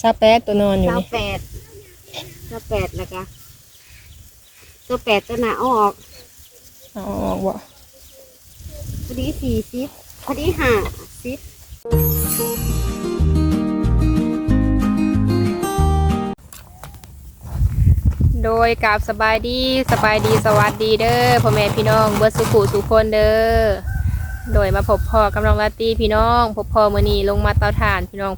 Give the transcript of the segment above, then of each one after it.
ซาแปดตัวนอนอยู่เก้านี่แปดเก้าแปดแล้วก็ตัวแปดตัวหนาเอาออก เอาออกบ่พอดีสี่สิบพอดีห้าสิบโดยกราบสบายดีสบายดีสวัสดีเด้อพ่อแม่พี่น้องเบิร์สุขุสุคนเด้อโดยมาพบพ่อกำลังลาตรีพี่น้องพบพ่อมื้อนี้ลงมาเตาถ่านพี่น้อง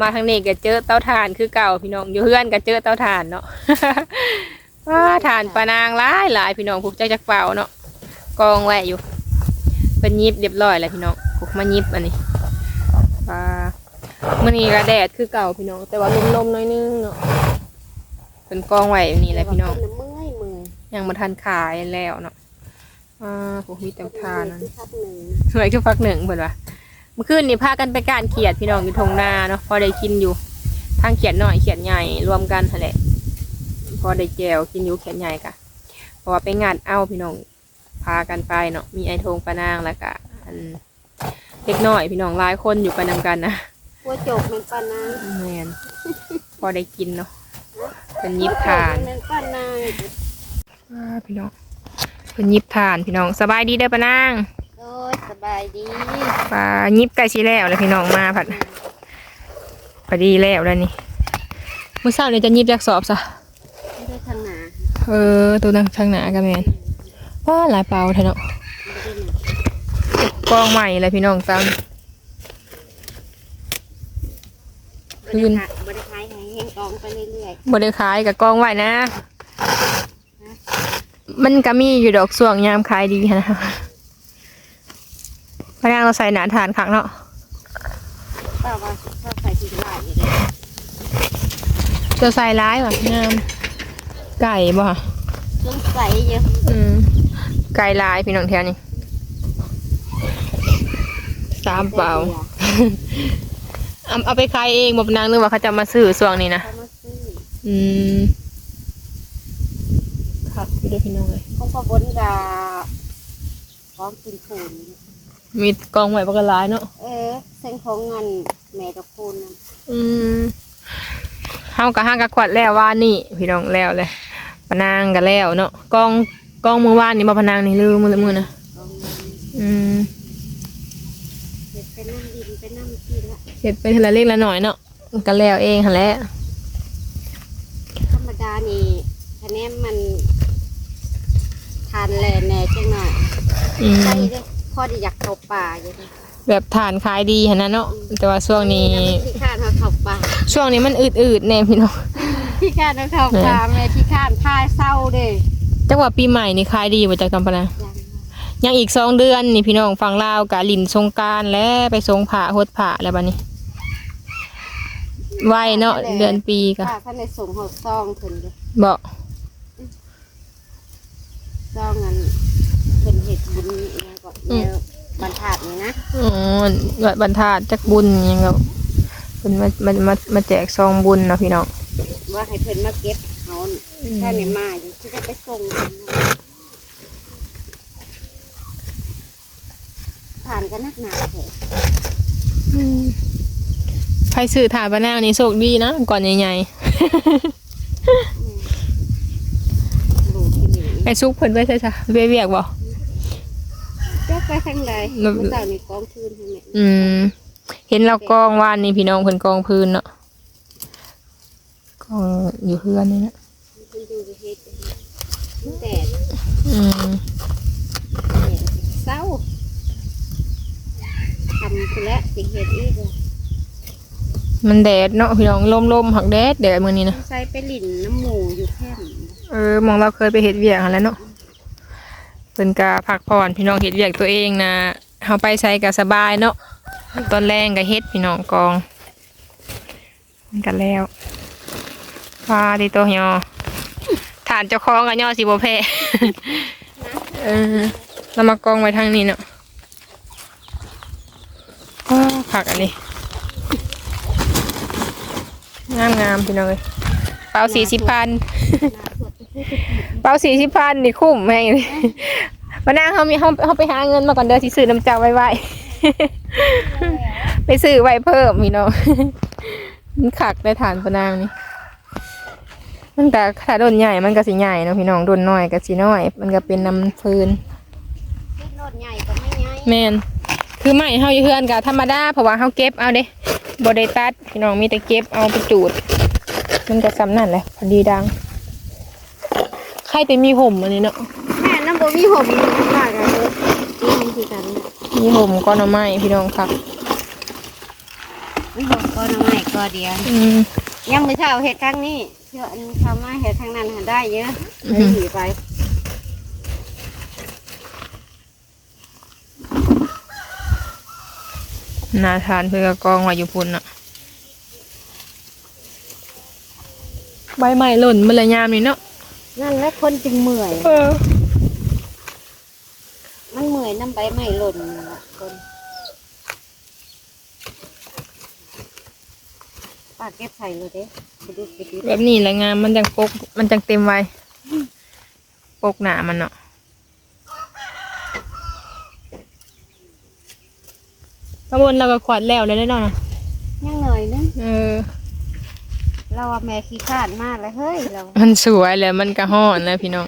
มาทางนี้ก็เจอเตาถ่านคือเก่าพี่น้องอยู่เฮือนก็เจอเตาถ่านเนาะว้าถ่านปะนางหลายหลายพี่น้องพวกจักจักเป่าเนาะกองไว้อยู่เป็นยิบเรียบร้อยแล้วพี่น้องพวกมายิบอันนี้ปลามื้อนี้ก็แดดคือเก่าพี่น้อง แต่ว่าลมๆหน้อยนึงเนาะเป็นกองไว้แบบนี่แหละพี่น้องแต่ว่าเพิ่น่ะเมื่อยมือยังมาทันขายแล้วเนาะอ่าพวกมีแต่ทานนั่นที่พักหนึ่งเหนื่อยคือฟักหนึ่งเพิ่นว่า เมื่อคืนนี่พากันไปการเขียดพี่น้องอยู่ทงนาเนาะพอได้กินอยู่ทางเขียดหน่อยเขียดใหญ่รวมกันหั่นแหละพอได้แจวกินอยู่เขียดใหญ่กะเพราะว่าไปงานเอาพี่น้องพากันไปเนาะมีไอโทงปานางแล้วก็อันเล็กน้อยพี่น้องหลายคนอยู่ไปนำกันนะหัวโจกมันปานางแม่นพอได้กินเนาะเป็นยิบทานหัวโจกมันปานางอ่าพี่น้องเป็นยิบทานพี่น้องสบายดีเด้อปานางโอ้ยสบายดีปลายิบไก่ชีแล้วแล้วพี่น้องมาผัดพอดีแล้วแล้วนี่มื้อเช้าเนี่ยจะยิบจากสอบซะไม่ได้ทางหนาเออตัวทางทางหนากันแมนว้าหลายเปล่าเถอะเนาะไม่ได้หนากองใหม่เลยพี่น้องตามบริขายบริขายให้แห้งกองไปเรื่อยบริขายกับกองไหวนะ มันก็มีอยู่ดอกส่วงยามขายดีหั้นนะ พนักเราใส่หนาทานขังเนาะๆป้าว่าชอบใส่ทีหลายอยู่เลยจะใส่ร้ายว่ะงามไก่บ่ฮะสงสัยเยอะอืมไก่ลายพี่น้องแถวนี้สามเปล่าเอาเอาไปขายเองบ่เป็นนางนึกว่าเขาจะมาซื้อส่วงนี้นะเขามาซื้ออืมครับพี่ด้วยพี่น้องเลยของพ่อบนกาพร้อมกินผูน มีกองไหวปกร้ายเนาะเออเส้นของเงินแม่กับพูนนั่นอืมเฮากับห้างกับขวัดแล้วว่านี่ พี่น้องแล้วเลยพะนางกันแล้วเนาะกองกองมือว่านนี่มาพะนางนี่ลืมมือละมือนะของเงินอืมเห็ดไปนั่งดินไปนั่งที่ละเห็ดไปทีละเล็กละหน่อยเนาะกันแล้วเองหั่นแหละธรรมดานี่คะแนนมันทานแลแหน่จังหน่อยอืมใช่เด้อ พ่อที่อยากเข้าป่าอยู่เลยแบบฐานขายดีหั่นนะเนาะแต่ว่าช่วงนี้ที่ข้านเขาเข้าป่าช่วงนี้มันอืดๆแน่พี่น้องที่ข้านเขาเข้าป่าแม่ที่ข้านพายเศร้าเด้จังหวะปีใหม่นี่ขายดีบ่จากตำปะนะยังยังอีกสองเดือนนี่พี่น้องฟังลาวกะลินสงกรารและไปสงผ่าหดผ่าแล้วบัดนี้ไวเนาะเดือนปีกะป้าท่านในส่งหดซองถึงเลยบอกซองนั้นเป็นเห็ดบุญ อีกแล้วก็แนวบรรทัดนี่นะอ๋อวัดบรรทัดจักบุญอิหยังกับเป็นมามามามาแจกซองบุญเนาะพี่น้อง ว่าให้เพิ่นมาเก็บเขาแค่นี้มาอยู่ที่จะไปส่งผ่านกันนักหนาเถอะใครสื่อถานปะนางนี่โชคดีนะก่อนใหญ่ลูกที่หนึ่งๆไอ้ซุกเพิ่นไว้ใช่จ้ะเวียเวียกบ่จะ ไปทางใดแล้วเมื่อเช้านี่กองคืนให้แม่อืม เห็นเรากองวานนี่พี่น้องเพิ่นกองพื้นเนาะกองอยู่เฮือนนี่นะเพิ่นอยู่ประเทศมันแดดอืมแดดเศร้าทำคือแล้วสิเฮ็ดอีกเลยมันแดดเนาะพี่น้องลมๆหักแดดแดดมื้อนี้นะใส่ไปหลินน้ำหมูอยู่แค่นี้เออมองเราเคยไปเฮ็ดเวียกหั่นแหล้วเนาะเพิ่นก็พักผ่อนพี่น้องเฮ็ดเวียกตัวเองนะเฮาไปใส่ก็สบายเนาะตอนแรงก็เฮ็ดพี่น้องกองมันก็แล้วว้าดิโตยอฐานเจ้าของก็ย่อสิบ่แพ้เออเรามากองไว้ทางนี้เนาะว้าผักอันนี้งามงามๆพี่น้องเอ้ยเปล่าสี่สิบพัน เปาสี่สิบพันนี่คุ้มแม่งเลยวันหน้าเขามีเขาเขาไปหาเงินมาก่อนเด้อที่ซื้อน้ำเจ้าไว้ไว้ไปซื้อไว้เพิ่มพี่น้องอืมันขักได้ฐานพะนางนี่มันก็ถ้าโดนใหญ่มันก็สิใหญ่เนาะพี่น้องโดนน้อยก็สิน้อย มันก็เป็นน้ำฟืนที่รถใหญ่ก็ไม่ใหญ่แม่นคือไม้เฮาอยู่เฮือนก็ธรรมดาเพราะว่าเฮาเก็บเอาเด้บ่ได้ตัดพี่น้องมีแต่เก็บเอาไปจูด มันก็ซ้ำนั่นแหละพอดีดัง ใครแต่มีห่มอันนี้เนาะแม่น้ำบ่มีห่มมากเลยนี่มันคือกันเนี่ยมีห่มก้อนไม้พี่น้องครับมันห่มก็น้ำใหม่ก็เดียวอืม ยังไม่เท่าเห็ดครั้งนี้เชื่ออันทำมาเห็ดครั้งนั้นหาได้เยอะอือเลฮึยหนีไปนาทานเพื่อกกองไว้อยู่พุ่นน่ะ ใบไม้หล่นมันละยามนี่เนาะ นั่นแหละคนจึงเมื่อย เออ มันเมื่อยน้ำใบไม้หล่นนั่นล่ะคนปากเก็บใส่เลยเด้ไปดูไปดูแบบนี้แหละงามมันจังปกมันจังเต็มไว้ปกหนามันเนาะข้างบนเราก็ขวาดแล้วเลยได้เนาะยังเหนื่อยนึงเออ เราว่าแม่ขี้ข้านมากเลยเฮ้ยเรามันสวยแล้วมันก็ห่อนแล้วพี่น้อง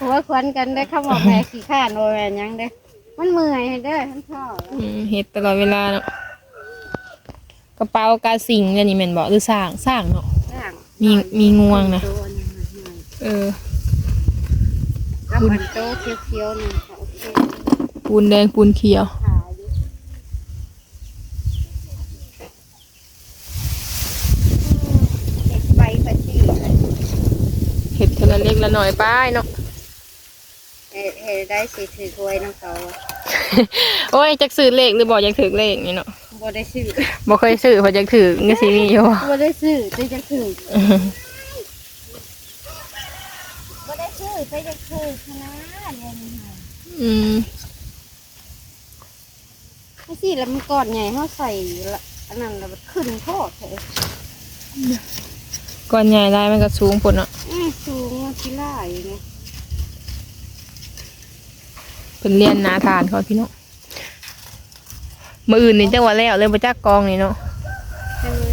หัวควันกันได้คำว่าแม่ขี้ข้านโอยแม่นหยังเด้อมันเมื่อยเด้อท่านพ่ออืมเฮ็ดตลอดเวลาเนาะกระเป๋ากาสิงเนี่ยนี่แม่นบอกหรือสร้างสร้างเนาะร่างมีมีงวงนะโตอันนั้นน่ะเหนื่อยเออแล้วมันโตเขียวๆนี่ค่ะโอเคปูนแดงปูนเขียว ขาอยู่เด็กไปปฏิเลย เห็ดเท ละเล็กละหน่อยป้ายเนาะเฮ็ดเฮ็ดได้สิถือถ้วยน้ำเขาอะโอ้ยจักซื้อเลขหรือบอกอยากถือเลขนี่เนาะบ่ได้ซื้อบ่เคยซื้อเพออยากถือก็สิมีอยู่บ่ได้ซื้อแต่จะถือบ่ได้ซื้อแต่จะถือชนะเดี๋ยวนี้ค่ะอืมไม่สิแล้วมันก้อนใหญ่เฮาใส่ละอันนั้นแล้วมันขึ้นโคตรเถอะ ก้อนใหญ่ได้มันก็สูงพุ่นเนาะอื้อสูงมาขี้ล่าอยู่ไงเพิ่นเรียนนาทานเขาพี่น้องมื้ออื่นนี่จังว่าแล้วเลยบ่จักกองนี่เนาะแต่มัน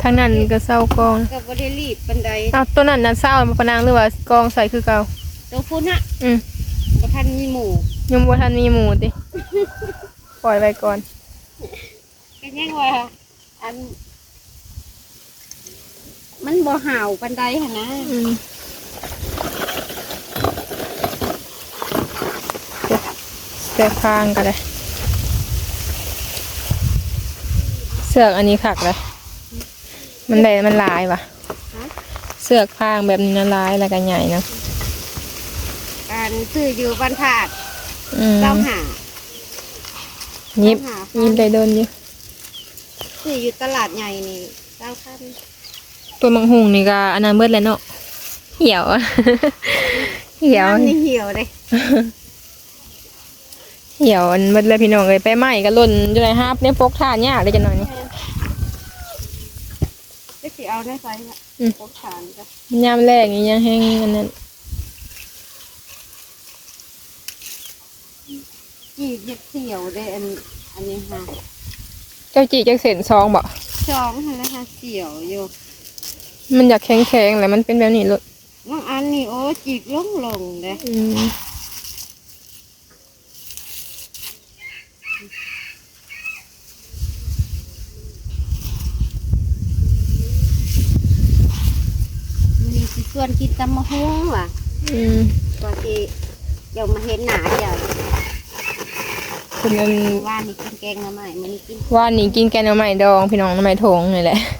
ทางนั้นก็เศร้ากองก็บ่ได้รีบปานใดอ้าวตัวนั้นน่ะเศร้ามาปะนางหรือว่ากองใส่คือเก่าตัวพุ่นฮะอืมบ่ทันมีหมูยังบ่ทันมีหมูติปล่อยไว้ก่อนก็ยังว่าอัน มันบ่ห่าวปานใดหั่นนะอืมเสื้อข้างก็ได้เสือกอันนี้ขักเลยมันได้มันลายว่ะฮะเสือกข้างแบบนี้นะลายแล้วก็ใหญ่เนอะการซื้ออยู่บ้านธาตุอืมเจ้าหายิบหายิบได้โดนอยู่ซื้ออยู่ตลาดใหญ่นี่เจ้าคัน ตัวมังหุงนี่ก็อันนั้นเบิดแล้วเนาะเหี่ยว เหี่ยว น้ำนี่เหี่ยวเลยเหี่ยวอันเบิดแล้วพี่น้องเลยไปไหม้ก็หล่นอยู่ในฮาบเนี่ยปกทานยากเลยจังหน่อยนี่ ได้สิเอาได้ไซส์ละอืม พกฐานจ้ะยามแรกนี่ยังแห้งอันนั้นจีบเย็ดเสี่ยวได้อันอันนี้ค่ะเจ้าจีจักเส้นซองบ่ สองหั่นนะคะเสี่ยวอยู่ มันอยากแข็งแข็งๆแหละมันเป็นแบบนี้เลยบางอันนี่โอ้จีบลงลงเลยอืมมันมีสิส่วนกินตำมะฮุ้งว่ะอืมกว่าที่เดี๋ยวมาเห็นหนาเดี๋ยวเป็นอันว่านี่กินแกงหน่อไม้มันนี่กินว่านี่กินแกงหน่อไม้ดองพี่น้องหน่อไม้ทงนี่แหละแ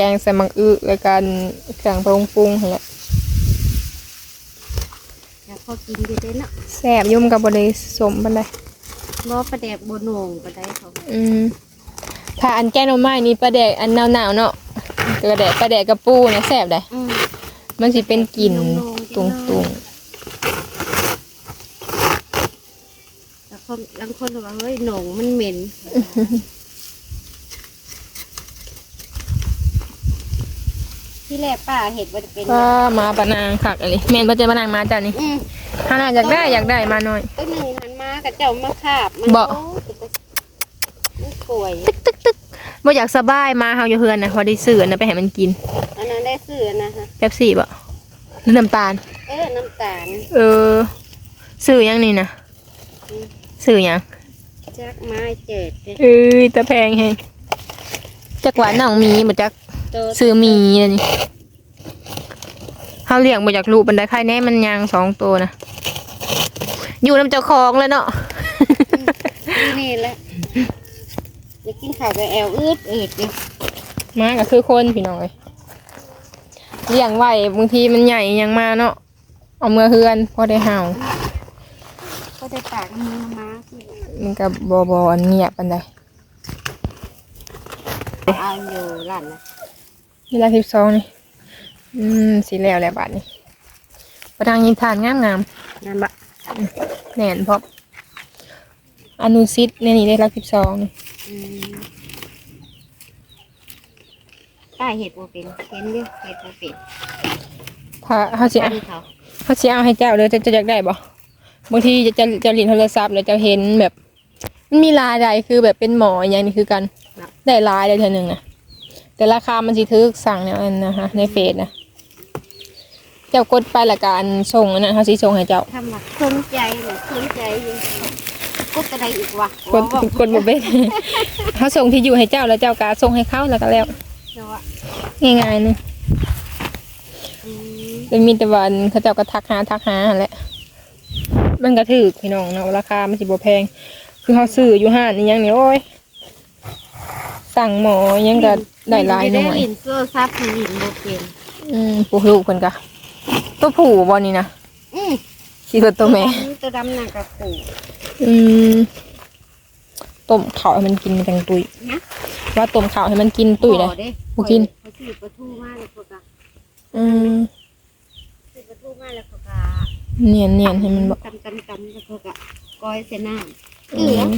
กงใส่มังอึแล้วกันเครื่องปรุงปรุงนั่นแหละแล้วเขากินอยู่ได้เนาะแซ่บอยุ่มกับบริสมบันไดบ่ประแดกบ่โหนงปานใดเขาอืมถ้าอันแกงหน่อไม้นี่ปลาแดกอันหนาวๆเนาะกระแดกปลาแดกกระปูเนี่ยแซ่บได้อืมมันสิเป็นกลิ่นตุงตุงแล้วคนบางคนก็ว่าเฮ้ยโหนงมันเหม็น แรกป้าเห็ดว่าจะเป็นๆก็มาปะนางคักอะไรแม่นบ่เจอปะนางมาจ้ะนี่อืมถ้าน่าอยากได้อยากได้มาหน่อย ตัวหนึ่งหันมากับเจ้ามาขาบมันบ่ โอ้ยมันป่วยบ่อยากสบายมาเฮาอยู่เฮือนนะพอได้ซื้ออันนะไปให้มันกินอันนั้นได้ซื้อนะฮะเป๊ปซี่บ่หรือน้ำตาล เออ น้ำตาลเออซื้อหยังนี่นะซื้อหยังจักไม้เจ็ดเอ้ยตะแพงแฮงจักหวานน้องมีบ่จัก โตซื้อหมีอันนี้ เฮาเลี้ยงบ่อยากลูกบันไดไข่แน่มันยางสองตัวนะอยู่น้ำเจ้าของแล้วเนาะที่นี่แหละอยากกินข้าวกับแอลอืดอืดดิมาก็คือคนพี่น้องเอ้ยเลี้ยงไว้บางทีมันใหญ่ยังมาเนาะเอาเมื่อเฮือนพอได้เห่าก็จะปากมือมาที่มันก็บอบอันเงียบปันใดเอาอยู่หลานนะเวลาสิบสองนี่ อืมสีแล้วแล้วบาทนี้ประดังยินทานงามงามนั่นบะๆแน่นพอบอนุซิตในนี่ได้รักสิบสองนี่อืมป้าเห็ดบัเป็นเห็นดิเห็ดบัเป็นถ้าเขาสิปั้เอานเขาเขาสิเอาให้เจ้าเลยจะจะอยากได้บ่บางทีจะจะจะหลินโทรศัพท์แล้วจะเห็นแบบ มันมีลายใดคือแบบเป็นหมออย่างนี้คือกัน ได้ลายได้เท่านึงนะแต่ราคามันสิทึกสั่งเนี่ยอันนะคะในเฟซนะ เจ้ากดไปละการส่งอันนั้นเขาสิส่งให้เจ้าทำมาสนใจหรือสนใจอยู่ก็จะได้อีกวะกดกดบ่เป็นเขาส่งที่อยู่ให้เจ้าแล้วเจ้าก็ส่งให้เขาแล้วก็แล้วเจ้าอะง่ายๆนึงอืมเป็นมีแต่วาอันเขาเจ้าก็ทักหาทักหาหั่นแหละมันก็ถือพี่น้องเนาะราคามันสิบ่แพง คือเขาซื้ออยู่ห้านนี่ยังนี่โอ้ยสั่งหมอยังก็ได้หลายหน่วยลินโซ่ซับลินโบเป็นอืมปลูกลูกเพิ่นก็ ตัวผู้บ่นี่นะอืมสิตัวตัวแม่ ตัวดำน่ะกับปู่ อืมต้มข้าวให้มันกินจังตุยนะ ว่าต้มข้าวให้มันกินตุยเลยเด้บ่กิน เขาถือประตูมาแล้วเขาก็อืมถือประตูมาแล้วเขาก็เนียนเนียนให้มันบ่กำกำกำแล้วเขาก็ก้อยเสน้ำอืเกลือม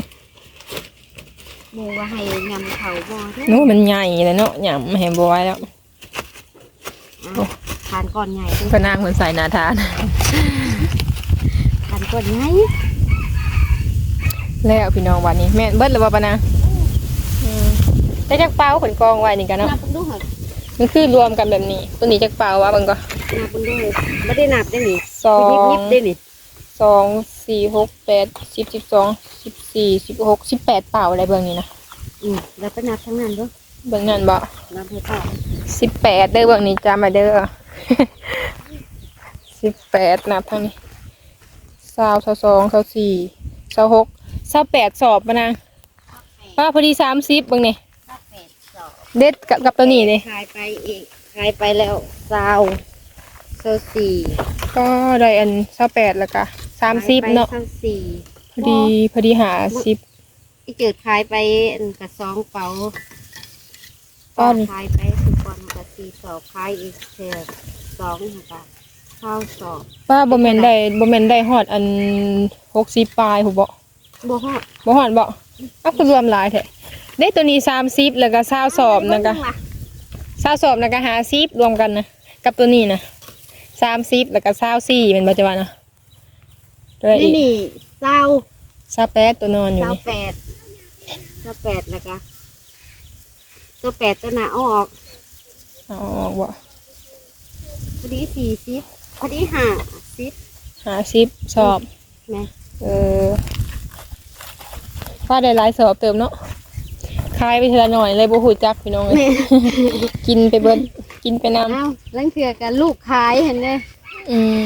หมูว่าให้ยำเขาบ่เด้อโน้มันใหญ่เลยเนาะหยำให้บ่ไหว้แล้วอะทานก่อนใหญ่เด้อก็นางเหมือนใส่นาทาน ทานก่อนใหญ่แล้วพี่น้องวันนี้แม่นเบิดแล้วบ่ปะนะอืมได้จักเป้าขนกองไว้นี่กันเนาะนับเบิ่งดูเหรอมันคือรวมกันแบบนี้ ตัวนี้จักเป้าวะเบิ่งก็นับเบิ่งดูเลยไม่ได้นับได้หนิสอยิบงยิบได้หนิสองสี่หกแปดสิบสิบสองสิบสี่สิบหกสิบแปดเป่าอะไรเบิ่งนี่นะอืมแล้วไปนับทั้งนั้นเด้วยเบิ่งนั่นบ่นับให้ต่อสิบแปดเด้อเบิ่งนี่จำมาเด้อ สิบแปดนับทางนี้สาวสาวสองสาวสี่สาวหกสาวแปดสอบปะนางป้าพอดีสามสิบเบิ่งนี่นับแปดสองเด็ดกับกับตัวนี้เลยขายไปอีกขายไปแล้วซาวซาวสี่ก็ได้อันสาวแปดแล้วก็สามสิบเนาะซาวสี่พอดีพอดีหาสิบอีเกิดขายไปอันกับสองเป๋าก้อนขายไป สิบวันกับสี่สอบขายอีกเศษสองค่ะข้าวสอบป้าบ่แม่นได้บ่แม่นได้ฮอดอันหกสิบปลายผู้บ่บ่ฮอดบ่ฮอดบ่เอ้าคือรวมหลายแท้ได้ตัวนี้สามสิบแล้วก็สาวสอบนะก็เบิ่งล่ะสาวสอบนะก็หาสิบรวมกันนะกับตัวนี้นะสามสิบแล้วก็สาวสี่เป็นปัจจุบันนะตัวอีนี่กนี่เศร้าสาวแปดตัวนอนอยู่เศร้านี่แปดเศร้าแปดแล้วก็ตัวแปดตัวหนาเอาออก เอาออกบ่พอดีสี่สิบพอดีห้าสิบหาสิบสอบ แม่เออป้าได้หลายสอบเติมเนาะคายไปเทอละหน่อยเลยบ่หูจักพี่น้องเลยแม่กินไปเบิดกินไปน้เอ้าลังเถื่อกันลูกขายเห็นเด้ำอืม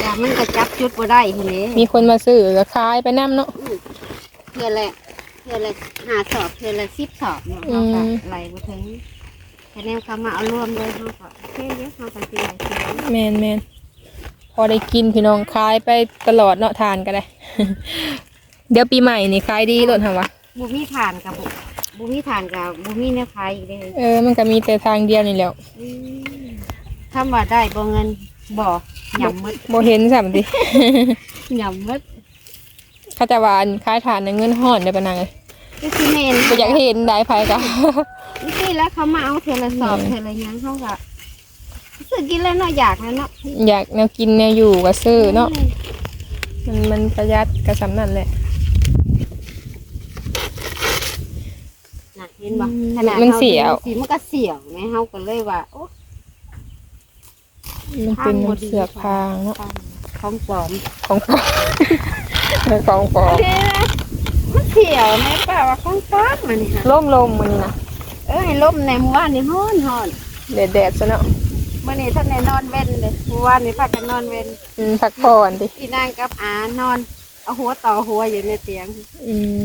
อย่ามันก็จับจุดบ่ได้เห็นเด้มีคนมาซื้อก็คายไปน้ำเนาะ เถื่อละเถื่อละหาสอบเถื่อละสิบสอบเนาะอืเขามก็ไหลบ่ถึง คะแนนเขามาเอารวมเลยเขาก็โอเคเดี๋ยวเขาก็สิไหลถึงแมนแมนพอได้กินพี่น้องคายไปตลอดเนาะทานก็ได้ เดี๋ยวปีใหม่นี่คายดีโลดทำวะบุมีฐานกับบุบุมีฐานกับบุมีเนื้อขายอีกเลยเออมันก็มีแต่ทางเดียวนี่แหล้วคำว่าได้บ่เงินบ่หยำหมดโบเห็นสัมติหยำหมดข้าจะวาอันคล้ายฐานในเงินห่อนได้ปะนางเลย ก็คือเมนบ่อยากเห็นได้ไผกะนี่สิแล้วเขามาเอาเทอละสอบอืมเทอละหยังเขาก็รู้สึกกินแล้วเนาะอยากแล้วเนาะอยากแนวกินแนวอยู่ก็ซื้อเนาะมันมันประหยัดกระสำนั่นแหละน่ะเห็นบ่อืมขนาดมันฮาเสียวสีมันก็เสียวไงเฮาก็เลยว่าโอ้มันเป็นน้ำเสือกพางเนาะของปลอมของปลอมของปลอมเด้นะ มันเสียวแม่ป้าว่าของปลอมมันนี่ค่ะล่มลมมันนี่นะเอ้ยล่มในหมู่บ้านนี่ฮ้อนฮ้อนแดดแดดซะเนาะมื่อนี้ท่านได้นอนเว้นเลยเมื่อวานนี้พากันนอนเว้นอืมพักผ่อนดิอีนางกับอานอนเอาหัวต่อหัวอยู่ในเตียงอืม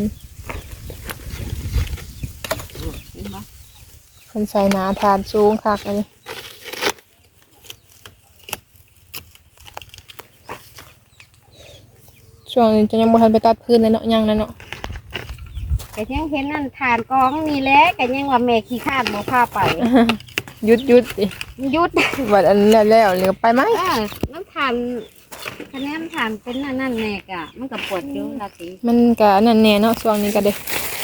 เห็นปะคนใส่หนาทานสูงคักเลยช่วงนี้จะยังบ่ทันไปตัดพื้นเลยเนาะยังเลยเนาะ แต่ยังเห็นนั่นทานกองนี่แหละก็ยังว่าแม่ขี้ข้านบ่พาไปหยุดหยุดดิหยุดวัดอันนั้นแล้วเหลือไปไหมเออน้ำทานคะแนนทานเป็นนั่นนั่นแน่กะมันก็ปวดอยู่ละสิมันก็อันนั่นแน่เนาะช่วงนี้ก็เด้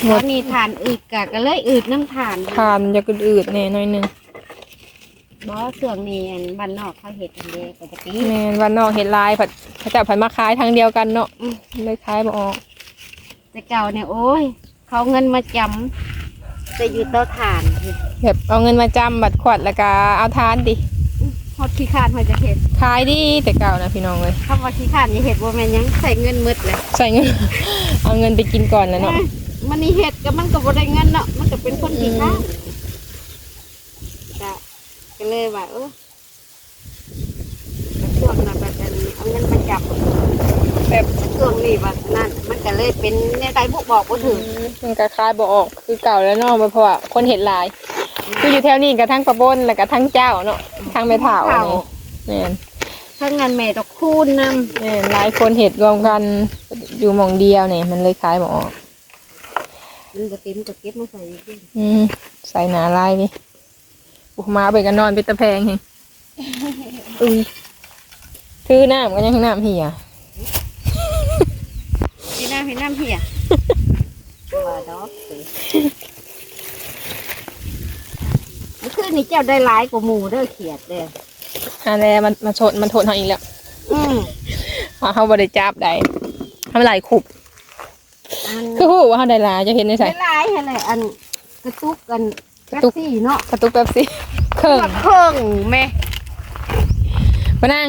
หมตอดนนี้ทานอืดกะก็เลยอืดน้ำทานทานจะกอืดๆแน่หน่อยหนึงบ่เสื่องนี้อันบ้านนอกเขาเห็ดอันเดียวปกติแม่นวันนอกเห็ดลายผัดเขาจะผัดมาขายทางเดียวกันเนาะอืมเลยขายบ่ออกแต่เก่าเนี่ยโอ้ย เขาเงินมาจำจะอยู่เตาถ่านแบบเอาเงินมาจำบัตรขวัดแล้วก็เอาทานดิฮอดขี้ข้านเขาจะเห็ดขายดีแต่เก่านะพี่น้องเลยคำว่าขี้ข้านอย่าเห็ดบ่แม่นหยังใส่เงินหมืดเลยใส่เงิน เอาเงินไปกินก่อนแล้วเนาะมันนี่เห็ดก็มันก็บ่ได้เงินเนาะมันก็เป็นคนขี้ข้านก็ก็เลยว่าเออช่วงนั้นแบบนั้นเอาเงินมาจับแบบช่วงนี้ว่านั่นมันก็ เลยเป็นในใดพวกบอกบ่ถึงมันก็ขายบ่ออกคือเก่าแล้วเนาะเพราะว่าคนเห็ดลาย คืออยู่แถวนี้ก็ทั้งประบนแล้วก็ทั้งเจ้าเนาะทั้งแม่เฒ่าอันนี้แม่นถ้างานแม่ตกคูณนำแม่นหลายคนเห็ดรวมกันอยู่หม่องเดียวเนี่ยมันเลยขายบ่ออกมันบ่เต็มก็เก็บมาใส่อีกทีอืมใส่หนาลายดิอุมาไปกันนอนไปตะแพงเฮงอุ้ยถือน้ำกันยังน้ำเหี่ย พี่น้าพี่น้ำเหี่ยว่าดอกสิเมื่อคืนนี้เจ้าได้หลายกว่าหมู่เด้อเขียดเด้ออันแรมันมาชนมันโทนเขาอีกแล้วอืมเพราะเขาบริจับได้ทำลายขุบอันคือหูว่าเขาได้หลายจะเห็นในใส่ได้หลายหั่นแหละอันกระตุกกันกระตุกแป๊บซี่เนาะกระตุกแป๊บสิเข่งมาเครื่องแม่มานั่ง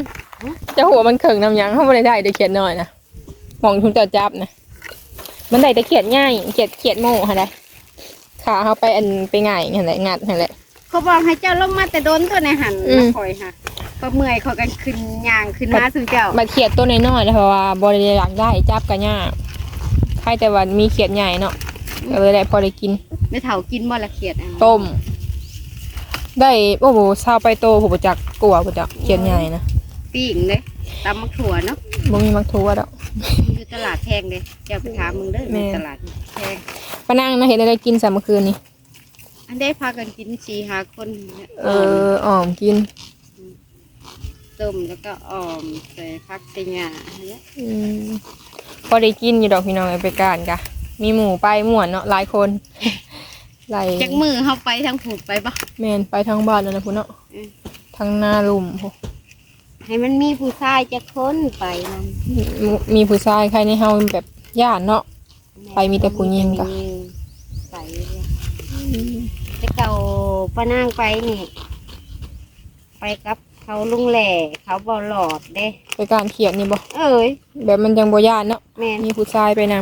จะหัวมันเข่งนำหยังเขาบริได้เดี๋ยวเขียนหน่อยนะ มองคุณจะจับนะมันได้แต่เขียดง่ายเขียดเขียดโม่ค่ะได้ขาเขาไปอันไปง่ายเห็นแหละงัดเห็นแหละเขาบอกให้เจ้าลงมาแต่โดนตัวในหันอืมมาคอยค่ะพอเมื่อยเขากันขึ้นย่างขึ้นมาสู่เจ้ามาเขียดตัวน้อยๆนะเพราะว่าบริอยากได้จับกันยากใครแต่ว่ามีเขียดใหญ่เนาะก็เลยได้พอได้กินไม่เถากินบ่ละเขียดอันต้ม ได้โอ้โหซาวไปโตผมจักกลัวผมจักเขียดใหญ่นะปิ้งเลยตำมะถั่วเนาะบ่มีมักทัวดอก อยู่ตลาดแพงเลยเจ้าไปถามมึงเด้อแม่ในตลาดแพงป้านั่งนะเห็นอะไรกินสามเมื่อคืนนี้อันได้พากันกินสี่หาคนเนี่ยเอออ่อมกินต้มแล้วก็ออมใส่ผักใส่หญ้าเนี่ยอืมพอได้กินอยู่ดอกพี่น้องเอาไปการกะ มีหมูไปม่วนเนาะหลายคนหลายจากมือเข้าไปทางผูดไปปะแมนไปทางบ้านแล้วนะพุ่นเนาะอืมทางหน้าลุมพวก ให้มันมีผู้ชายจะค้นไปนมีมีผู้ชายใครในเฮาแบบญาติเนาะำไปมีแต่ผู้หญิงกะ ไปเลยแต่เก่าป้านางไปนี่ ไปกับเขาลุงแหล่เขาบอหลอดเด้ ไปการเขียดนี่บ่เอ้ยแบบมันยังบ่ญาติเนาะแม่นมีผู้ชายไปน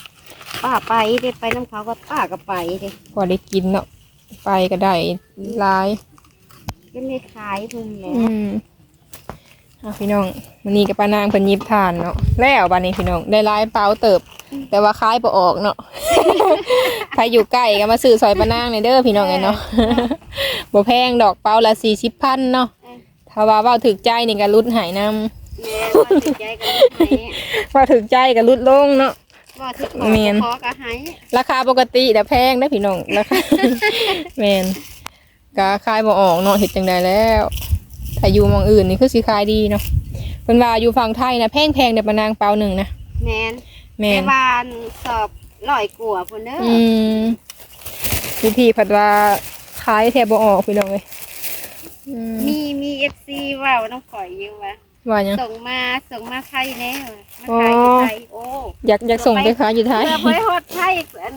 ำป้าไปเด้ไปน้ำเขาก็ป้าก็ไปเด้พอได้กินเนาะไปก็ได้หลายก็ไม่ขายเพิ่นแหล้ว อืม อะพี่น้องวันนี้กับป้านางเพิ่นหยิบทานเนาะแล้วบัดนี้พี่น้องได้หลายเปล่าเติบ แต่ว่าขายบ่ออกเนาะ ใครอยู่ใกล้ก็มาซื้อซอยป้านางในอยเด้อพี่น้องเอ้ยเนาะบ่แพงดอกเปล่าละ40,000เนาะถ้าว่าเว้าถึกใจนี่ก็ลดให้นำแม่ว่าถึกใจกันให้ว่าถึกใจก็ลดลงเนาะว่าถึกแม่นขอก็ให้ราคาปกติแต่แพงได้อพี่น้องราคาแม่นก็ขายบ่ออกเนาะเฮ็ดจังไดแล้ว ถ้าอยู่หมองอื่นนี่คือสิขายดีเนาะเพิ่นว่าอยู่ฝั่งไทยนะแพงๆเด้อป้านางเปล่าหนึ่งนะแม่นแม่แต่นวานสอบร้อยกว่าพุ่นเด้ออืมพี่พี่ผัดว่าขายแทบบ่ออกพี่น้องเลยอืมมีมีเอฟซีว่าวน้องข่อยอยู่ว่าว่าหยัง ส่งมาส่งมาไทยแน่ว่ะมาอ๋อขายอยู่ไทยโอ้อยากอยากส่งไปขายอยู่ไทย เพื่อไปฮอดไทยอัน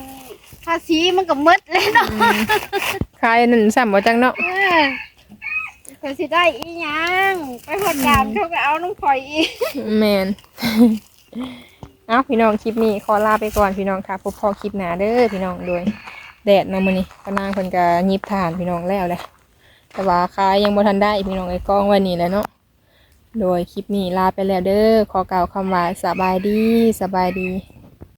ภาษีมันก็หมดเลยเนาะ ขายนั่นซ้ำบ่จังเนาะ เออ เขาสิได้อีหยังไปหดการเขาก็เอาน้องข่อยอีกแมนเอาพี่น้องคลิปนี้ขอลาไปก่อนพี่น้องค่ะพบพอคลิปหนาเด้อพี่น้องโดยแดดนะมื้อนี้ก็นางเพิ่นก็หยิบทานพี่น้องแล้วแหละแต่ว่าขายยังบ่ทันได้พี่น้องไอ้กล้องไว้นี่แหละเนาะโดยคลิปนี้ลาไปแล้วเด้อขอกล่าวคำว่าสบายดีสบายดี